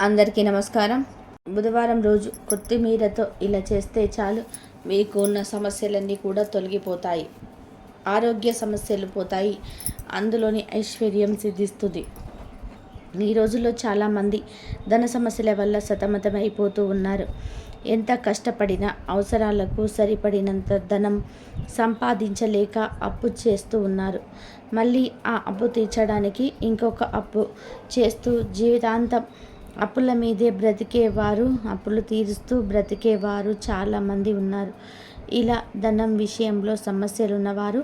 అందరికీ నమస్కారం. బుధవారం రోజు కొత్తిమీరతో ఇలా చేస్తే చాలు. మీకు ఉన్న సమస్యలన్నీ కూడా తొలగిపోతాయి. ఆరోగ్య సమస్యలు పోతాయి. అందులోని ఐశ్వర్యం సిద్ధిస్తుంది. ఈ రోజుల్లో చాలామంది ధన సమస్యల వల్ల సతమతమైపోతూ ఉన్నారు. ఎంత కష్టపడినా అవసరాలకు సరిపడినంత ధనం సంపాదించలేక అప్పు చేస్తూ ఉన్నారు. మళ్ళీ ఆ అప్పు తీర్చడానికి ఇంకొక అప్పు చేస్తూ జీవితాంతం అప్పుల మీదే బ్రతికేవారు అప్పులు తీరుస్తూ బ్రతికేవారు చాలామంది ఉన్నారు. ఇలా ధనం విషయంలో సమస్యలు ఉన్నవారు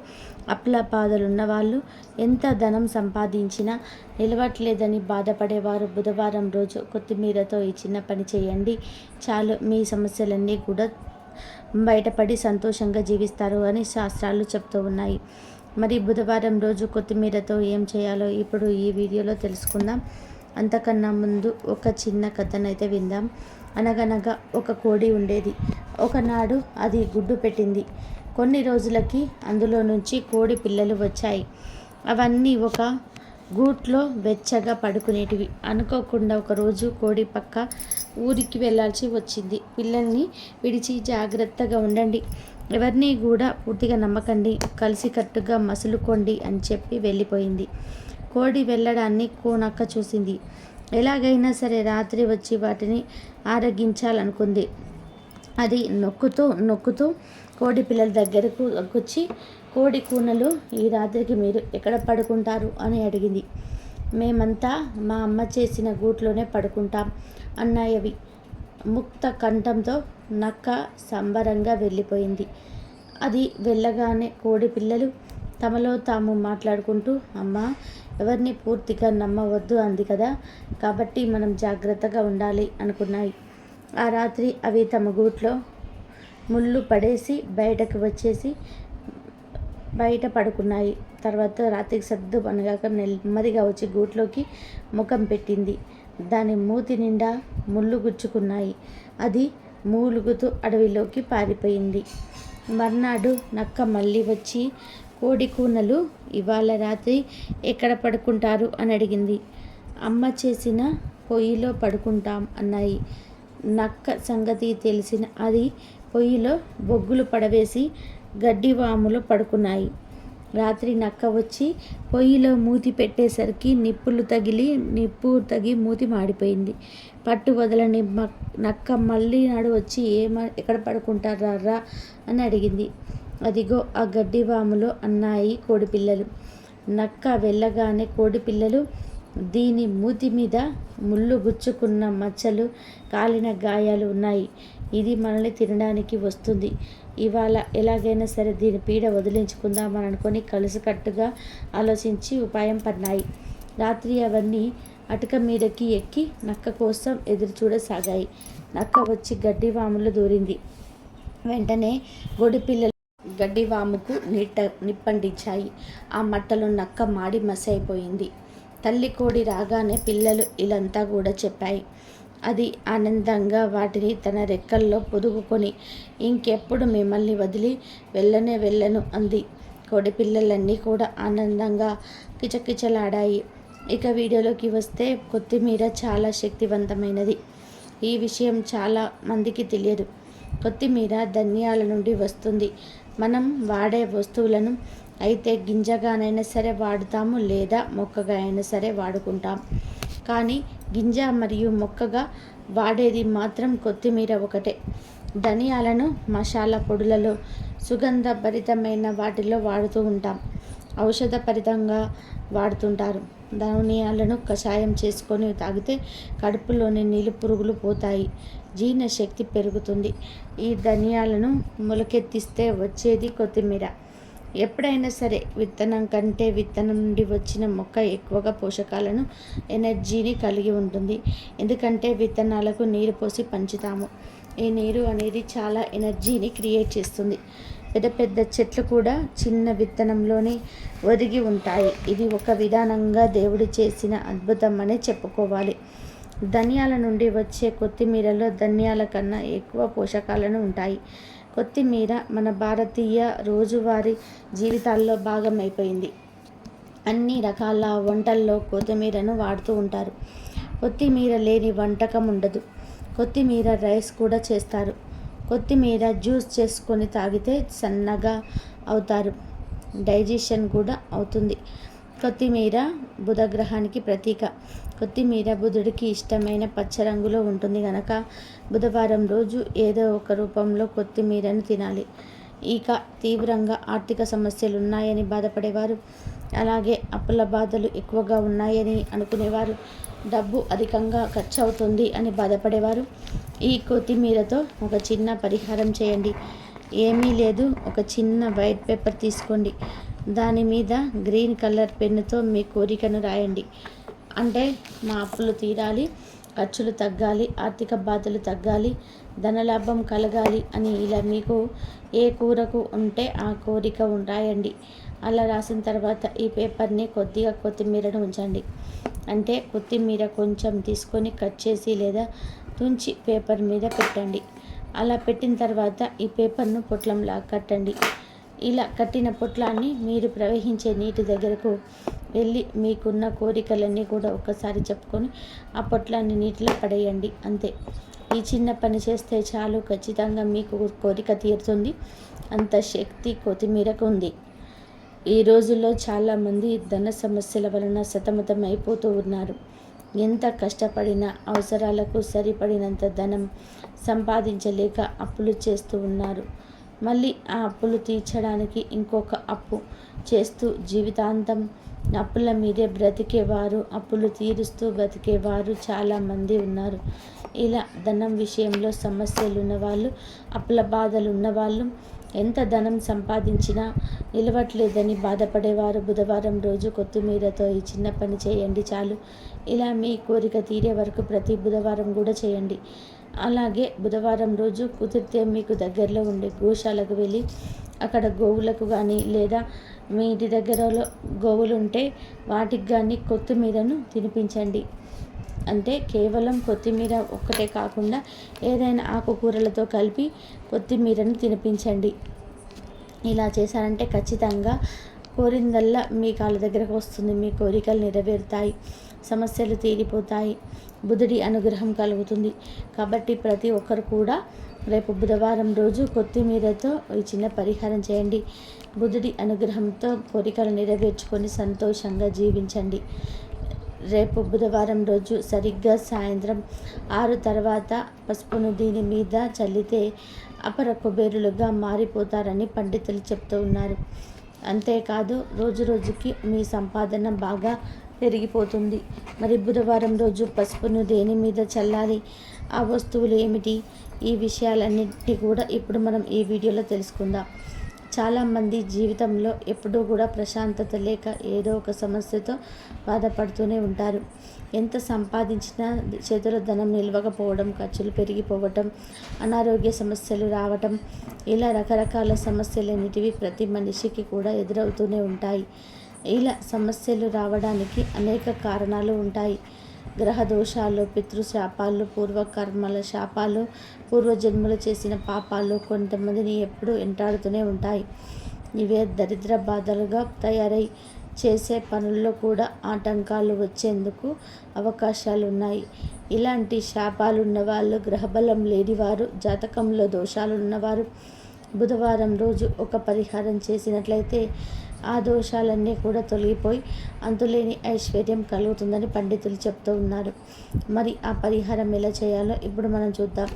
అప్పుల బాధలు ఉన్నవాళ్ళు ఎంత ధనం సంపాదించినా నిలవట్లేదని బాధపడేవారు బుధవారం రోజు కొత్తిమీరతో ఈ చిన్న పని చేయండి చాలు మీ సమస్యలన్నీ కూడా బయటపడి సంతోషంగా జీవిస్తారు అని శాస్త్రాలు చెప్తూ ఉన్నాయి. మరి బుధవారం రోజు కొత్తిమీరతో ఏం చేయాలో ఇప్పుడు ఈ వీడియోలో తెలుసుకుందాం. అంతకన్నా ముందు ఒక చిన్న కథనైతే విందాం. అనగనగా ఒక కోడి ఉండేది. ఒకనాడు అది గుడ్డు పెట్టింది. కొన్ని రోజులకి అందులో నుంచి కోడి పిల్లలు వచ్చాయి. అవన్నీ ఒక గూట్లో వెచ్చగా పడుకునేటివి. అనుకోకుండా ఒకరోజు కోడి పక్క ఊరికి వెళ్ళాల్సి వచ్చింది. పిల్లల్ని విడిచి జాగ్రత్తగా ఉండండి. ఎవరిని కూడా పూర్తిగా నమ్మకండి. కలిసికట్టుగా మసులుకోండి అని చెప్పి వెళ్ళిపోయింది. కోడి వెళ్ళడాన్ని కోనక్క చూసింది. ఎలాగైనా సరే రాత్రి వచ్చి వాటిని ఆరగించాలనుకుంది. అది నొక్కుతూ నొక్కుతూ కోడి పిల్లల దగ్గరకు వచ్చి కోడి కూనలు ఈ రాత్రికి మీరు ఎక్కడ పడుకుంటారు? అని అడిగింది. మేమంతా మా అమ్మ చేసిన గూట్లోనే పడుకుంటాం అన్నాయవి. ముక్త కంఠంతో నక్క సంబరంగా వెళ్ళిపోయింది. అది వెళ్ళగానే కోడి పిల్లలు తమలో తాము మాట్లాడుకుంటూ అమ్మ ఎవరిని పూర్తిగా నమ్మవద్దు అంది కదా. కాబట్టి మనం జాగ్రత్తగా ఉండాలి అనుకున్నాయి. ఆ రాత్రి అవి తమ గూట్లో ముళ్ళు పడేసి బయటకు వచ్చేసి బయట పడుకున్నాయి. తర్వాత రాత్రికి సర్దు పనగాక నెమ్మదిగా వచ్చి గూట్లోకి ముఖం పెట్టింది. దాని మూతి నిండా ముళ్ళు గుచ్చుకున్నాయి. అది మూలుగుతూ అడవిలోకి పారిపోయింది. మర్నాడు నక్క మళ్ళీ వచ్చి కోడి కూనలు ఇవాళ రాత్రి ఎక్కడ పడుకుంటారు? అని అడిగింది. అమ్మ చేసిన పొయ్యిలో పడుకుంటాం అన్నాయి. నక్క సంగతి తెలిసిన అది పొయ్యిలో బొగ్గులు పడవేసి గడ్డివాములో పడుకున్నాయి. రాత్రి నక్క వచ్చి పొయ్యిలో మూతి పెట్టేసరికి నిప్పులు తగిలి నిప్పు తగి మూతి మాడిపోయింది. పట్టు వదలని నక్క మళ్ళీ నాడు వచ్చి ఏమ ఎక్కడ పడుకుంటారా అని అడిగింది. అదిగో ఆ గడ్డివాములు అన్నాయి కోడిపిల్లలు. నక్క వెళ్ళగానే కోడిపిల్లలు దీని మూతి మీద ముళ్ళు గుచ్చుకున్న మచ్చలు కాలిన గాయాలు ఉన్నాయి. ఇది మనల్ని తినడానికి వస్తుంది. ఇవాళ ఎలాగైనా సరే దీని పీడ వదిలించుకుందామని అనుకొని కలిసికట్టుగా ఆలోచించి ఉపాయం పడినాయి రాత్రి అవన్నీ అటక మీదకి ఎక్కి నక్క కోసం ఎదురు చూడసాగాయి నక్క వచ్చి గడ్డి వాములు దూరింది. వెంటనే గొడిపిల్లలు గడ్డివాముకు నిట్ట నిప్పండించాయి ఆ మట్టలో నక్క మాడి మసైపోయింది. తల్లి కోడి రాగానే పిల్లలు ఇలంతా కూడా చెప్పాయి. అది ఆనందంగా వాటిని తన రెక్కల్లో పొదుగుకొని ఇంకెప్పుడు మిమ్మల్ని వదిలి వెళ్ళనే వెళ్ళను అంది. కోడి పిల్లలన్నీ కూడా ఆనందంగా కిచకిచలాడాయి. ఇక వీడియోలోకి వస్తే కొత్తిమీర చాలా శక్తివంతమైనది. ఈ విషయం చాలా మందికి తెలియదు. కొత్తిమీర ధనియాల నుండి వస్తుంది. మనం వాడే వస్తువులను అయితే గింజగానైనా సరే వాడుతాము లేదా మొక్కగా అయినా సరే వాడుకుంటాం. కానీ గింజ మరియు మొక్కగా వాడేది మాత్రం కొత్తిమీర ఒకటే. ధనియాలను మసాలా పొడులలో సుగంధభరితమైన వాటిలో వాడుతూ ఉంటాం. ఔషధపరితంగా వాడుతుంటారు. ధనియాలను కషాయం చేసుకొని తాగితే కడుపులోని నీళ్ళు పురుగులు పోతాయి. జీర్ణశక్తి పెరుగుతుంది. ఈ ధనియాలను మొలకెత్తిస్తే వచ్చేది కొత్తిమీర. ఎప్పుడైనా సరే విత్తనం కంటే విత్తనం నుండి వచ్చిన మొక్క ఎక్కువగా పోషకాలను ఎనర్జీని కలిగి ఉంటుంది. ఎందుకంటే విత్తనాలకు నీరు పోసి పంచుతాము. ఈ నీరు అనేది చాలా ఎనర్జీని క్రియేట్ చేస్తుంది. పెద్ద పెద్ద చెట్లు కూడా చిన్న విత్తనంలోనే ఒదిగి ఉంటాయి. ఇది ఒక విధానంగా దేవుడు చేసిన అద్భుతం అనే చెప్పుకోవాలి. ధనియాల నుండి వచ్చే కొత్తిమీరలో ధనియాల కన్నా ఎక్కువ పోషకాలను ఉంటాయి. కొత్తిమీర మన భారతీయ రోజువారీ జీవితాల్లో భాగం అయిపోయింది అన్ని రకాల వంటల్లో కొత్తిమీరను వాడుతూ ఉంటారు. కొత్తిమీర లేని వంటకం ఉండదు. కొత్తిమీర రైస్ కూడా చేస్తారు. కొత్తిమీర జ్యూస్ చేసుకొని తాగితే సన్నగా అవుతారు. డైజెషన్ కూడా అవుతుంది. కొత్తిమీర బుధగ్రహానికి ప్రతీక. కొత్తిమీర బుధుడికి ఇష్టమైన పచ్చ రంగులో ఉంటుంది కనుక బుధవారం రోజు ఏదో ఒక రూపంలో కొత్తిమీరను తినాలి. ఇక తీవ్రంగా ఆర్థిక సమస్యలు ఉన్నాయని బాధపడేవారు. అలాగే అప్పుల బాధలు ఎక్కువగా ఉన్నాయని అనుకునేవారు. డబ్బు అధికంగా ఖర్చు అవుతుంది అని బాధపడేవారు. ఈ కొత్తిమీరతో ఒక చిన్న పరిహారం చేయండి. ఏమీ లేదు ఒక చిన్న వైట్ పేపర్ తీసుకోండి. దాని మీద గ్రీన్ కలర్ పెన్నుతో మీ కోరికను రాయండి. అంటే మా అప్పులు తీరాలి ఖర్చులు తగ్గాలి ఆర్థిక బాధలు తగ్గాలి ధనలాభం కలగాలి అని ఇలా మీకు ఏ కూరకు ఉంటే ఆ కోరిక రాయండి. అలా రాసిన తర్వాత ఈ పేపర్ని కొద్దిగా కొత్తిమీరను ఉంచండి. అంటే కొత్తిమీర కొంచెం తీసుకొని కట్ చేసి లేదా తుంచి పేపర్ మీద పెట్టండి. అలా పెట్టిన తర్వాత ఈ పేపర్ను పొట్లంలా కట్టండి. ఇలా కట్టిన పొట్లాన్ని మీరు ప్రవహించే నీటి దగ్గరకు వెళ్ళి మీకున్న కోరికలన్నీ కూడా ఒకసారి చెప్పుకొని ఆ పొట్లాన్ని నీటిలో పడేయండి. అంతే. ఈ చిన్న పని చేస్తే చాలు. ఖచ్చితంగా మీకు కోరిక తీరుతుంది. అంత శక్తి కొత్తిమీరకు ఉంది. ఈ రోజుల్లో చాలామంది ధన సమస్యల వలన సతమతం అయిపోతూ ఉన్నారు. ఎంత కష్టపడినా అవసరాలకు సరిపడినంత ధనం సంపాదించలేక అప్పులు చేస్తూ ఉన్నారు. మళ్ళీ ఆ అప్పులు తీర్చడానికి ఇంకొక అప్పు చేస్తూ జీవితాంతం అప్పుల మీదే బ్రతికేవారు అప్పులు తీరుస్తూ బ్రతికేవారు చాలామంది ఉన్నారు. ఇలా ధనం విషయంలో సమస్యలు ఉన్నవాళ్ళు అప్పుల బాధలు ఉన్నవాళ్ళు ఎంత ధనం సంపాదించినా నిలవట్లేదని బాధపడేవారు బుధవారం రోజు కొత్తిమీరతో ఈ చిన్న పని చేయండి చాలు. ఇలా మీ కోరిక తీరే వరకు ప్రతి బుధవారం కూడా చేయండి. అలాగే బుధవారం రోజు కుదిరితే మీకు దగ్గరలో ఉండే గోశాలకు వెళ్ళి అక్కడ గోవులకు కానీ లేదా మీ ఇంటి దగ్గరలో గోవులు ఉంటే వాటికి కానీ కొత్తిమీరను తినిపించండి. అంటే కేవలం కొత్తిమీర ఒక్కటే కాకుండా ఏదైనా ఆకుకూరలతో కలిపి కొత్తిమీరను తినిపించండి. ఇలా చేశారంటే ఖచ్చితంగా కోరిందల్లా మీ కాళ్ళ దగ్గరకు వస్తుంది. మీ కోరికలు నెరవేరుతాయి. సమస్యలు తీరిపోతాయి. బుధుడి అనుగ్రహం కలుగుతుంది. కాబట్టి ప్రతి ఒక్కరు కూడా రేపు బుధవారం రోజు కొత్తిమీరతో ఈ చిన్న పరిహారం చేయండి. బుధుడి అనుగ్రహంతో కోరికలు నెరవేర్చుకొని సంతోషంగా జీవించండి. రేపు బుధవారం రోజు సరిగ్గా సాయంత్రం ఆరు తర్వాత పసుపును దీని మీద చల్లితే అపర కుబేరులుగా మారిపోతారని పండితులు చెప్తూ ఉన్నారు. అంతేకాదు రోజు రోజుకి మీ సంపాదన బాగా పెరిగిపోతుంది. మరి బుధవారం రోజు పసుపును దేని మీద చల్లాలి? ఆ వస్తువులు ఏమిటి? ఈ విషయాలన్నింటినీ కూడా ఇప్పుడు మనం ఈ వీడియోలో తెలుసుకుందాం. చాలామంది జీవితంలో ఎప్పుడూ కూడా ప్రశాంతత లేక ఏదో ఒక సమస్యతో బాధపడుతూనే ఉంటారు. ఎంత సంపాదించినా చేతుల ధనం నిల్వకపోవడం ఖర్చులు పెరిగిపోవటం అనారోగ్య సమస్యలు రావటం ఇలా రకరకాల సమస్యలు అనేటివి ప్రతి మనిషికి కూడా ఎదురవుతూనే ఉంటాయి. ఇలా సమస్యలు రావడానికి అనేక కారణాలు ఉంటాయి. గ్రహ దోషాలు పితృశాపాలు పూర్వకర్మల శాపాలు పూర్వజన్మలు చేసిన పాపాలు కొంతమందిని ఎప్పుడూ ఎంటాడుతూనే ఉంటాయి. ఇవే దరిద్ర బాధలుగా తయారై చేసే పనుల్లో కూడా ఆటంకాలు వచ్చేందుకు అవకాశాలు ఉన్నాయి ఇలాంటి శాపాలు ఉన్నవాళ్ళు గ్రహబలం లేనివారు జాతకంలో దోషాలు ఉన్నవారు బుధవారం రోజు ఒక పరిహారం చేసినట్లయితే ఆ దోషాలన్నీ కూడా తొలగిపోయి అంతులేని ఐశ్వర్యం కలుగుతుందని పండితులు చెప్తూ ఉన్నారు. మరి ఆ పరిహారం ఎలా చేయాలో ఇప్పుడు మనం చూద్దాం.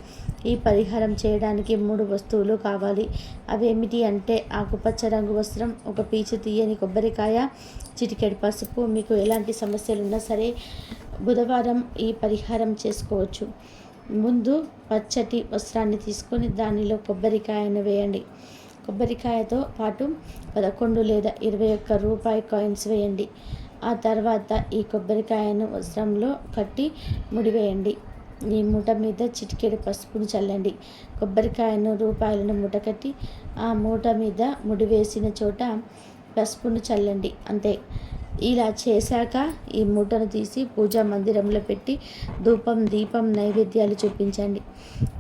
ఈ పరిహారం చేయడానికి మూడు వస్తువులు కావాలి. అవేమిటి అంటే ఆకుపచ్చ రంగు వస్త్రం ఒక పీచు తీయని కొబ్బరికాయ చిటికెడు పసుపు. మీకు ఎలాంటి సమస్యలు ఉన్నా సరే బుధవారం ఈ పరిహారం చేసుకోవచ్చు. ముందు పచ్చటి వస్త్రాన్ని తీసుకొని దానిలో కొబ్బరికాయను వేయండి. కొబ్బరికాయతో పాటు పదకొండు లేదా ఇరవై ఒక్క రూపాయి కాయిన్స్ వేయండి. ఆ తర్వాత ఈ కొబ్బరికాయను వస్త్రంలో కట్టి ముడివేయండి. ఈ మూట మీద చిటికెడు పసుపును చల్లండి. కొబ్బరికాయను రూపాయలను మూట కట్టి ఆ మూట మీద ముడివేసిన చోట పసుపును చల్లండి. అంతే. ఇలా చేశాక ఈ మూటను తీసి పూజా మందిరంలో పెట్టి ధూపం దీపం నైవేద్యాలు చూపించండి.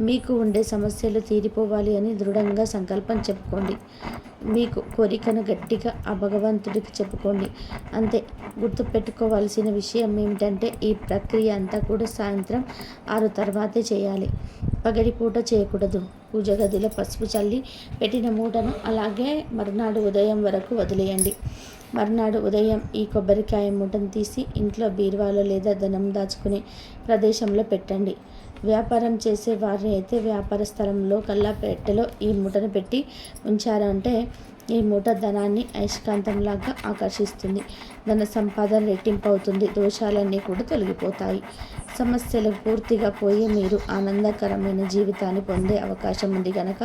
మీకు ఉండే సమస్యలు తీరిపోవాలి అని దృఢంగా సంకల్పం చెప్పుకోండి. మీకు కోరికను గట్టిగా ఆ భగవంతుడికి చెప్పుకోండి. అంతే గుర్తుపెట్టుకోవాల్సిన విషయం ఏమిటంటే ఈ ప్రక్రియ అంతా కూడా సాయంత్రం ఆరు తర్వాతే చేయాలి. పగడిపూట చేయకూడదు. పూజ గదిలో పసుపు చల్లి పెట్టిన మూటను అలాగే మరునాడు ఉదయం వరకు వదిలేయండి. మర్నాడు ఉదయం ఈ కొబ్బరికాయ మూటను తీసి ఇంట్లో బీరువాలో లేదా ధనం దాచుకునే ప్రదేశంలో పెట్టండి. వ్యాపారం చేసే వారిని అయితే వ్యాపార స్థలంలో కల్లా పెట్టెలో ఈ మూటను పెట్టి ఉంచారంటే ఈ మూట ధనాన్ని అయస్కాంతంలాగా ఆకర్షిస్తుంది. ధన సంపాదన రెట్టింపు అవుతుంది. దోషాలన్నీ కూడా తొలగిపోతాయి. సమస్యలు పూర్తిగా పోయి మీరు ఆనందకరమైన జీవితాన్ని పొందే అవకాశం ఉంది కనుక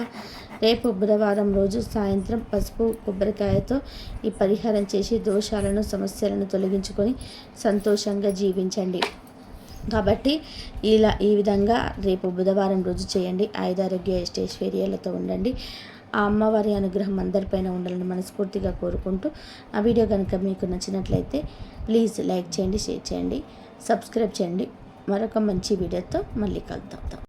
రేపు బుధవారం రోజు సాయంత్రం పసుపు కొబ్బరికాయతో ఈ పరిహారం చేసి దోషాలను సమస్యలను తొలగించుకొని సంతోషంగా జీవించండి. కాబట్టి ఇలా ఈ విధంగా రేపు బుధవారం రోజు చేయండి. ఆయుధారోగ్య ఐశ్వర్యాలతో ఉండండి. ఆ అమ్మవారి అనుగ్రహం అందరిపైన ఉండాలని మనస్ఫూర్తిగా కోరుకుంటూ ఆ వీడియో కనుక మీకు నచ్చినట్లయితే ప్లీజ్ లైక్ చేయండి షేర్ చేయండి సబ్స్క్రైబ్ చేయండి. మరొక మంచి వీడియోతో మళ్ళీ కలుద్దాం.